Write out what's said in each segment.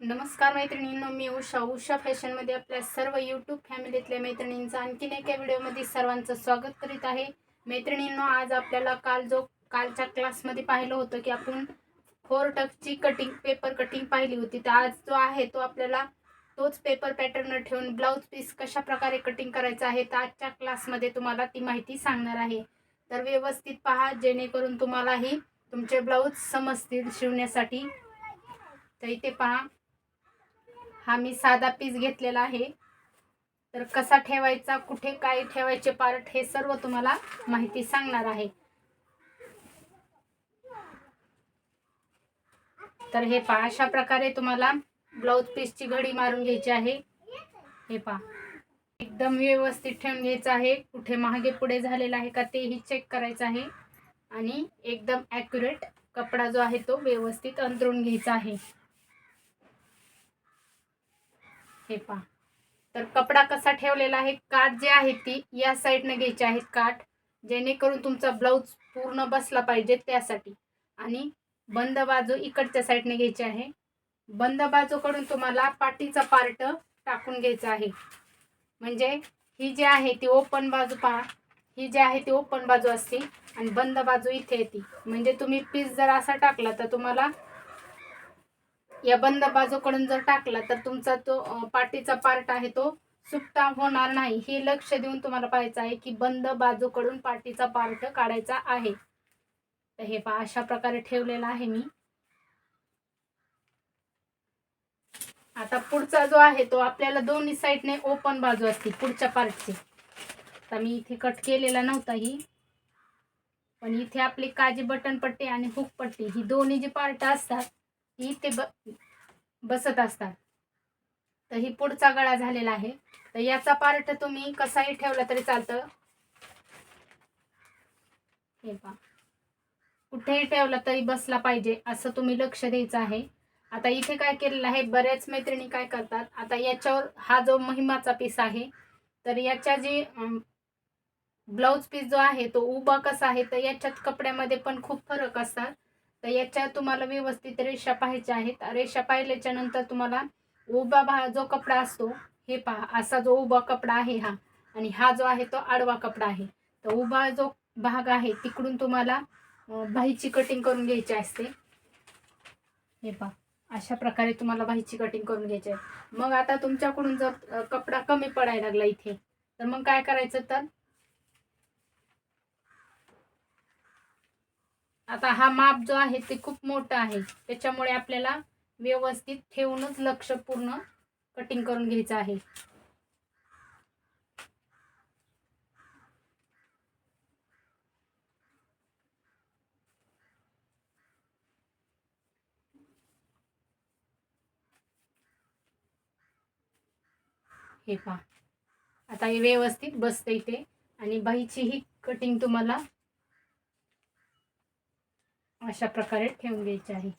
नमस्कार मैत्रिणींनो मी उषा. उषा फॅशनमध्ये आपल्या सर्व यूट्यूब फॅमिलीतल्या मैत्रिणींचं आणखीन एका व्हिडिओमध्ये सर्वांचं स्वागत करीत आहे. मैत्रिणींनो आज आपल्याला काल जो कालच्या क्लासमध्ये पाहिलं होतं की आपण फोर टकची कटिंग पेपर कटिंग पाहिली होती. तर आज जो आहे तो आपल्याला तोच पेपर पॅटर्न ठेवून ब्लाऊज पीस कशा प्रकारे कटिंग करायचं आहे तर आजच्या क्लासमध्ये तुम्हाला ती माहिती सांगणार आहे. तर व्यवस्थित पहा जेणेकरून तुम्हालाही तुमचे ब्लाऊज समजतील शिवण्यासाठी. तर इथे पहा. हा मी साधा पीस घेतलेला आहे. तर कसा ठेवायचा कुठे काय ठेवायचे पार्ट हे सर्व तुम्हाला माहिती सांगणार आहे. तर हे पहा अशा प्रकारे तुम्हाला ब्लाऊज पीसची घडी मारून घ्यायची आहे. हे पहा. एकदम व्यवस्थित ठेवून घ्यायचं आहे. कुठे मागे पुढे झालेला आहे का तेही चेक करायचं आहे. आणि एकदम ॲक्युरेट कपडा जो आहे तो व्यवस्थित अंतरून घ्यायचा आहे. हे पहा. तर कपडा कसा ठेवलेला आहे? काठ जे आहे ती या साईडनं घ्यायची आहेत काठ जेणेकरून तुमचा ब्लाऊज पूर्ण बसला पाहिजे त्यासाठी. आणि बंद बाजू इकडच्या साईडने घ्यायची आहे. बंद बाजूकडून तुम्हाला पाठीचा पार्ट टाकून घ्यायचा आहे. म्हणजे ही जी आहे ती ओपन बाजू पहा. ही जी आहे ती ओपन बाजू असते आणि बंद बाजू इथे येते. म्हणजे तुम्ही पीस जर असा टाकला तर तुम्हाला या बंद बाजूकडून जर टाकला तर तुमचा तो पाठीचा पार्ट आहे तो सुट्टा होणार नाही. हे लक्ष देऊन तुम्हाला पाहायचं आहे की बंद बाजूकडून पाठीचा पार्ट काढायचा आहे. तर हे पहा अशा प्रकारे ठेवलेला आहे मी. आता पुढचा जो आहे तो आपल्याला दोन्ही साईडने ओपन बाजू असते पुढच्या पार्टची आता मी इथे कट केलेला नव्हता ही. पण इथे आपली काजी बटन पट्टी आणि हुक पट्टी ही दोन्ही जी पार्ट असतात ही ते ब बसत असतात. तर ही पुढचा गळा झालेला आहे. तर याचा पार्ट तुम्ही कसाही ठेवला तरी चालतं. हे पा कुठेही ठेवला तरी बसला पाहिजे असं तुम्ही लक्ष द्यायचं आहे. आता इथे काय केलेलं आहे बऱ्याच मैत्रिणी काय करतात आता याच्यावर हा जो महिमाचा पीस आहे तर याच्या जी ब्लाऊज पीस जो आहे तो उभा कसा आहे तर याच्यात कपड्यामध्ये पण खूप फरक असतात. तर याच्या तुम्हाला व्यवस्थित रेषा पाहायच्या आहेत. रेषा पाहिल्याच्या नंतर तुम्हाला उभा भा जो कपडा असतो हे पहा असा जो उभा कपडा आहे हा. आणि हा जो आहे तो आडवा कपडा आहे. तर उभा जो भाग आहे तिकडून तुम्हाला बाहीची कटिंग करून घ्यायची असते. हे पहा अशा प्रकारे तुम्हाला बाहीची कटिंग करून घ्यायची आहे. मग आता तुमच्याकडून जर कपडा कमी पडायला लागला इथे तर मग काय करायचं तर आता हा माप जो आहे ते खूप मोठा आहे. त्याच्यामुळे आपल्याला व्यवस्थित ठेवूनच लक्ष पूर्ण कटिंग करून घ्यायचं आहे. हे पहा. आता हे व्यवस्थित बसतं इथे आणि बाईची ही कटिंग तुम्हाला अशा प्रकारे ठेवून घ्यायची आहे.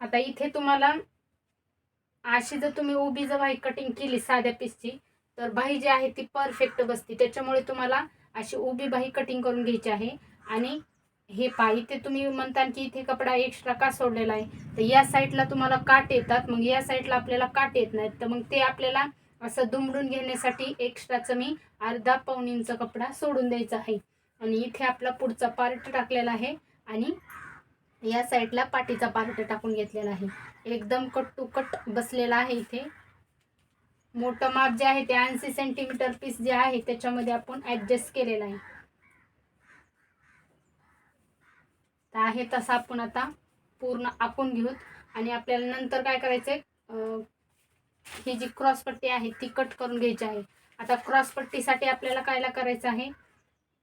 आता इथे तुम्हाला अशी जर तुम्ही उभी जर बाई कटिंग केली साध्या पीसची तर बाही जी आहे ती परफेक्ट बसते. त्याच्यामुळे तुम्हाला अशी उभी बाही कटिंग करून घ्यायची आहे. आणि हे पा इथे तुम्ही म्हणता की इथे कपडा एक्स्ट्रा का सोडलेला आहे? तर या साईडला तुम्हाला काट येतात. मग या साईडला आपल्याला काट येत नाहीत. तर मग ते आपल्याला असं दुमडून घेण्यासाठी एक्स्ट्राचं मी अर्धा पाऊन इंच कपडा सोडून द्यायचा आहे. आणि इथे आपला पुढचा पार्ट टाकलेला आहे आणि या साईडला पाठीचा पार्ट टाकून घेतलेला आहे. एकदम कट टू कट बसलेला आहे इथे. मोठं माप जे आहे ते ऐंशी सेंटीमीटर पीस जे आहे त्याच्यामध्ये आपण ॲडजस्ट केलेलं आहे. तर आहे तसा आपण आता पूर्ण आखून घेऊत. आणि आपल्याला नंतर काय करायचं आहे ही जी क्रॉसपट्टी आहे ती कट करून घ्यायची आहे. आता क्रॉसपट्टीसाठी आपल्याला कायला करायचं आहे?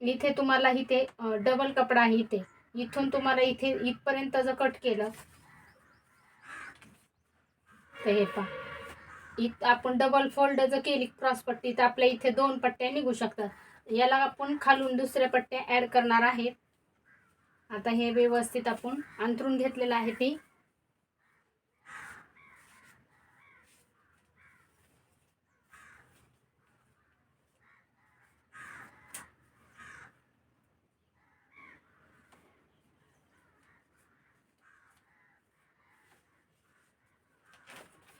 इथे तुम्हाला इथे डबल कपडा आहे इथे. इथून तुम्हाला इथे इथपर्यंत जर कट केलं तर हे पहा. इत आपण डबल फोल्ड जर केली क्रॉस पट्टी तर आपल्या इथे दोन पट्ट्या निघू शकतात. याला आपण खालून दुसऱ्या पट्ट्या ॲड करणार आहेत. आता हे व्यवस्थित आपण अंतरून घेतलेलं आहे ती.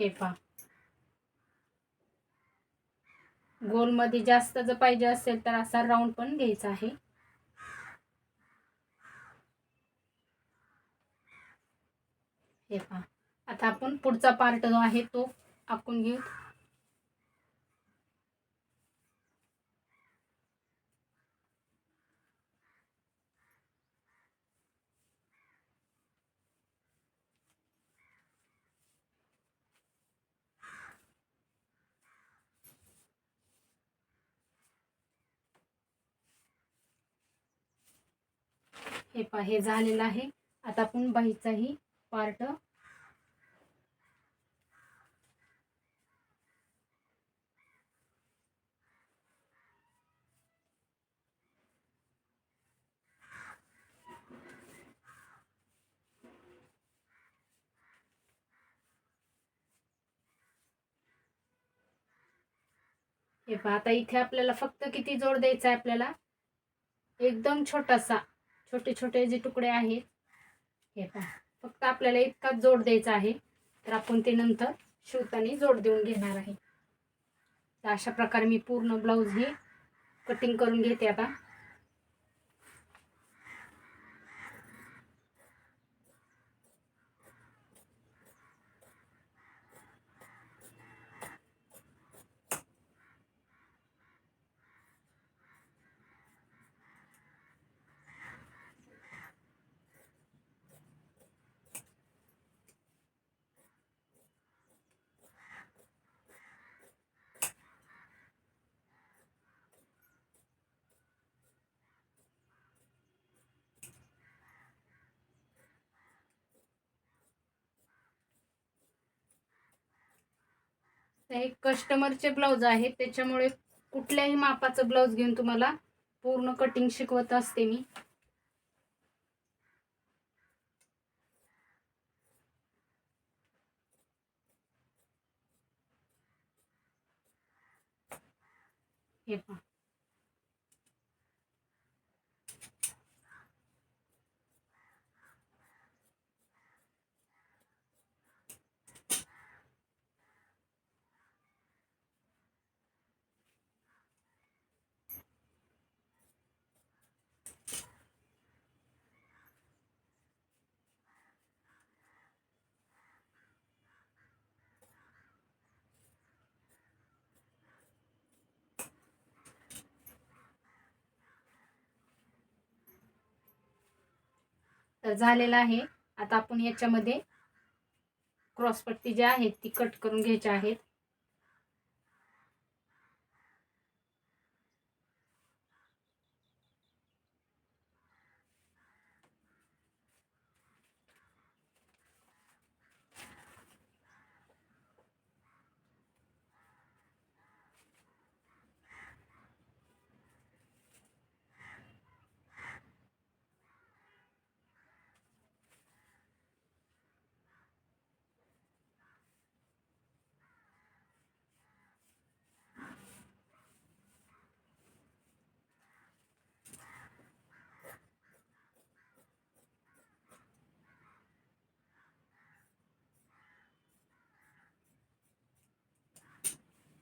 हे पहा गोलमध्ये जास्त जर पाहिजे असेल तर असा राऊंड पण घ्यायचा आहे. हे पहा. आता आपण पुढचा पार्ट जो आहे तो आखून घेऊ. हे पहा हे झालेलं आहे. आता आपण बाईचाही पार्ट हे पहा आता इथे आपल्याला फक्त किती जोड द्यायचा आहे आपल्याला? एकदम छोटासा. छोटे छोटे जे तुकडे आहेत हे पहा. फक्त आपल्याला इतकाच जोड द्यायचा आहे तर आपण ते नंतर शिवताना जोड देऊन घेणार आहे. तर अशा प्रकारे मी पूर्ण ब्लाऊज हे कटिंग करून घेते आता. हे कस्टमरचे ब्लाऊज आहेत. त्याच्यामुळे कुठल्याही मापाचं ब्लाऊज घेऊन तुम्हाला पूर्ण कटिंग शिकवत असते मी. हे पहा. तर झालेला आहे. आता आपण याच्यामध्ये क्रॉसपट्टी जी आहेत ती कट करून घ्यायच्या आहेत.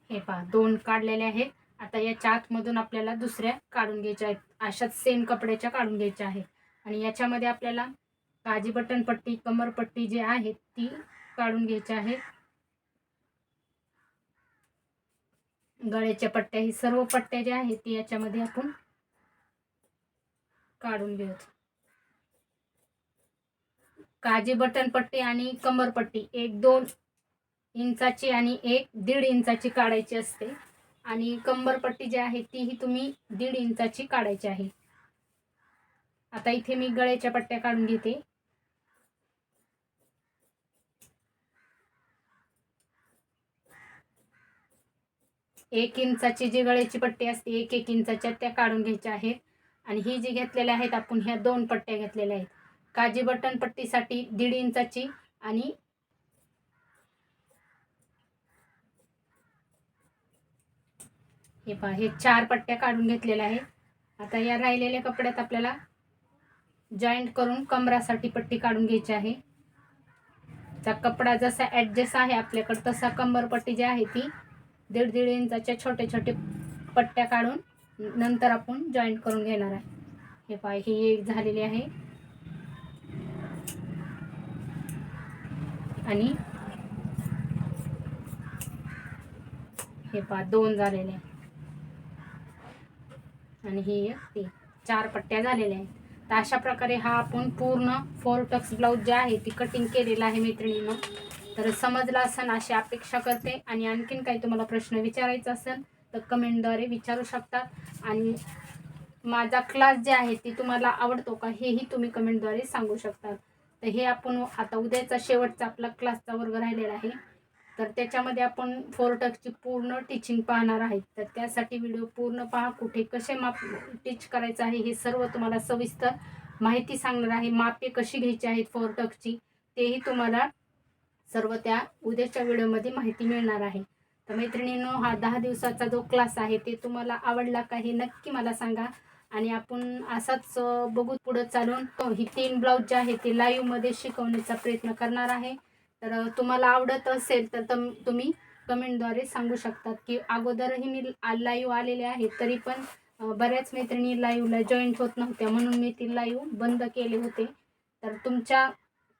हे पहा दोन काढलेले आहेत. आता याच्या आतमधून आपल्याला दुसऱ्या काढून घ्यायच्या आहेत. अशाच सेम कपड्याच्या काढून घ्यायच्या आहेत. आणि याच्यामध्ये आपल्याला काजी बटन पट्टी कमरपट्टी जी आहे ती काढून घ्यायची आहे. गळ्याच्या पट्ट्या ही सर्व पट्ट्या ज्या आहेत ती याच्यामध्ये आपण काढून घेऊ काजी बटन पट्टी आणि कमरपट्टी एक दोन इंचाची आणि एक दीड इंचाची काढायची असते. आणि कंबरपट्टी जी आहे तीही तुम्ही दीड इंचाची काढायची आहे. आता इथे मी गळ्याच्या पट्ट्या काढून घेते. एक इंचाची जी गळ्याची पट्टी असते एक एक इंचाच्या त्या काढून घ्यायच्या आहेत. आणि ही जी घेतलेल्या आहेत आपण ह्या दोन पट्ट्या घेतलेल्या आहेत. काजी बटन पट्टीसाठी दीड इंचाची आणि हे पहा हे चार पट्ट्या काढून घेतलेल्या आहेत. आता या राहिलेल्या कपड्यात आपल्याला जॉईंट करून कमरासाठी पट्टी काढून घ्यायची आहे. आता कपडा जसा ॲडजस्ट आहे आपल्याकडं तसा कंबरपट्टी जी आहे ती दीड दीड इंचाच्या छोटे छोटे पट्ट्या काढून नंतर आपण जॉईंट करून घेणार आहे. हे पाय ही एक झालेली आहे. आणि हे पा दोन झालेले. आहे आणि ही एक ती चार पट्ट्या झालेल्या आहेत. तर अशा प्रकारे हा आपण पूर्ण फोर टक्स ब्लाऊज जे आहे ती कटिंग केलेलं आहे मैत्रिणीनं. तर समजलं असेल अशी अपेक्षा करते. आणि आणखीन काही तुम्हाला प्रश्न विचारायचा असेल तर कमेंटद्वारे विचारू शकता. आणि माझा क्लास जे आहे ती तुम्हाला आवडतो का हेही तुम्ही कमेंटद्वारे सांगू शकता. तर हे आपण आता उद्याचा शेवटचा आपला क्लासचा वर्ग राहिलेला आहे. तर त्याच्यामध्ये आपण फोर टक्सची पूर्ण टीचिंग पाहणार आहेत तर त्यासाठी व्हिडिओ पूर्ण पहा कुठे कसे माप टीच करायचं आहे हे सर्व तुम्हाला सविस्तर माहिती सांगणार आहे. मापे कशी घ्यायची आहेत फोर टक्सची तेही तुम्हाला सर्व त्या उद्याच्या व्हिडिओमध्ये माहिती मिळणार आहे. तर मैत्रिणींनो हा दहा दिवसाचा जो क्लास आहे ते तुम्हाला आवडला का हे नक्की मला सांगा. आणि आपण असाच बघू पुढं चालून. तो ही तीन ब्लाऊज जे आहे ते लाईव्हमध्ये शिकवण्याचा प्रयत्न करणार आहे. तर तुम्हाला आवडत असेल तर तम तुम्ही कमेंटद्वारे सांगू शकतात की अगोदरही मी लाईव्ह आलेले आहे तरी पण बऱ्याच मैत्रिणी लाईव्हला जॉईंट होत नव्हत्या म्हणून मी ती लाईव्ह बंद केले होते. तर तुमच्या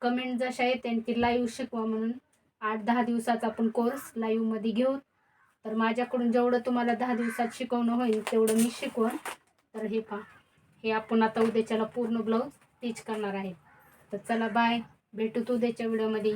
कमेंट जशा येते ती लाईव्ह शिकवा म्हणून आठ दहा दिवसाचा आपण कोर्स लाईव्हमध्ये घेऊ. तर माझ्याकडून जेवढं तुम्हाला दहा दिवसात शिकवणं होईल तेवढं मी शिकवण. तर हे पहा हे आपण आता उद्याच्याला पूर्ण ब्लाऊज स्टिच करणार आहे. तर चला बाय भेटू तू उद्याच्या व्हिडिओमध्ये